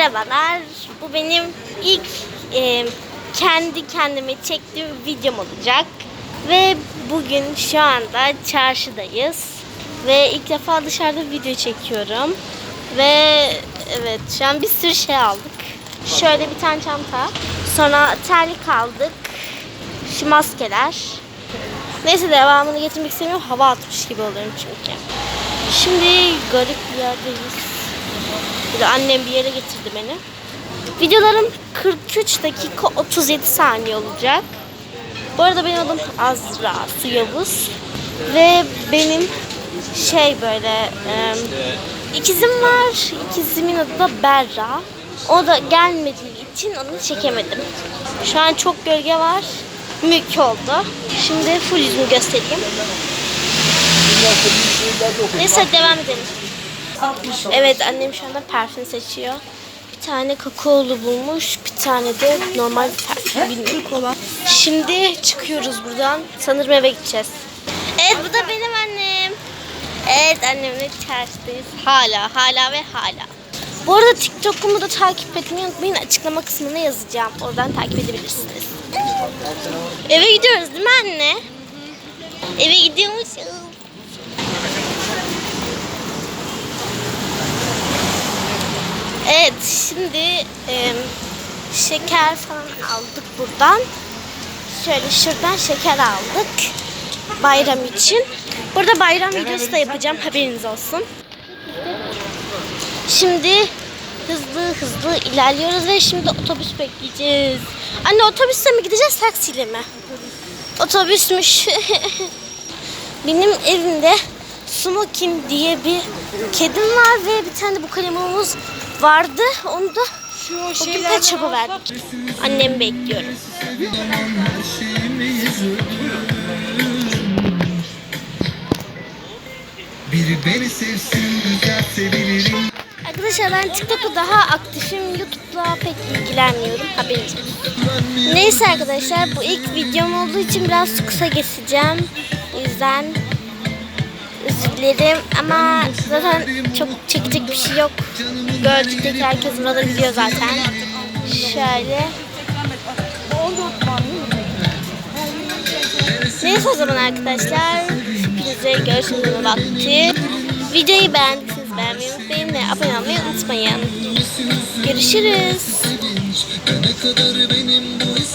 Merhabalar. Bu benim ilk e, kendi kendime çektiğim videom olacak. Ve bugün şu anda çarşıdayız. Ve ilk defa dışarıda video çekiyorum. Ve evet şu an bir sürü şey aldık. Şöyle bir tane çanta. Sonra terlik aldık. Şu maskeler. Neyse devamını getirmek istemiyorum. Hava atmış gibi oluyorum çünkü. Şimdi garip bir yerdeyiz. Bir de annem bir yere getirdi beni. Videolarım 43 dakika 37 saniye olacak. Bu arada benim adım Azra Su Yavuz. Ve benim şey böyle e, ikizim var. İkizimin adı da Berra. O da gelmediği için onu çekemedim. Şu an çok gölge var. Mük oldu. Şimdi full yüzümü göstereyim. Neyse devam edelim. Evet annem şu anda parfüm seçiyor. Bir tane kakaolu bulmuş. Bir tane de normal parfüm bilmiyorum. Şimdi çıkıyoruz buradan. Sanırım eve gideceğiz. Evet bu da benim annem. Evet annemle çarşıdayız. Hala hala ve hala. Bu arada TikTok'umu da takip etmeyi unutmayın. Açıklama kısmına yazacağım. Oradan takip edebilirsiniz. Eve gidiyoruz değil mi anne? Eve gidiyormuşuz. Evet şimdi e, şeker falan aldık buradan. Şöyle şuradan şeker aldık. Bayram için. Burada bayram videosu da yapacağım haberiniz olsun. Şimdi hızlı hızlı ilerliyoruz ve şimdi otobüs bekleyeceğiz. Anne otobüste mi gideceğiz taksiyle mi? Otobüsmüş. Benim evimde Smokin diye bir kedim var ve bir tane bu kalemimiz vardı. Onu da bugün pet shop'a verdik. Annemi bekliyorum. Biri beni sevsin güzel sevilirim Arkadaşlar ben TikTok'ta daha aktifim. YouTube'la pek ilgilenmiyorum. Haberiniz. Neyse arkadaşlar bu ilk videom olduğu için biraz kısa geçeceğim. O yüzden özür ama zaten çok çekecek bir şey yok. Gölcük'teki herkes buraları biliyor zaten. Şöyle. Neyse o zaman arkadaşlar. Hepinize görüşmek vakti. Videoyu beğendiyseniz beğenmeyi unutmayın ve abone olmayı unutmayın. Görüşürüz.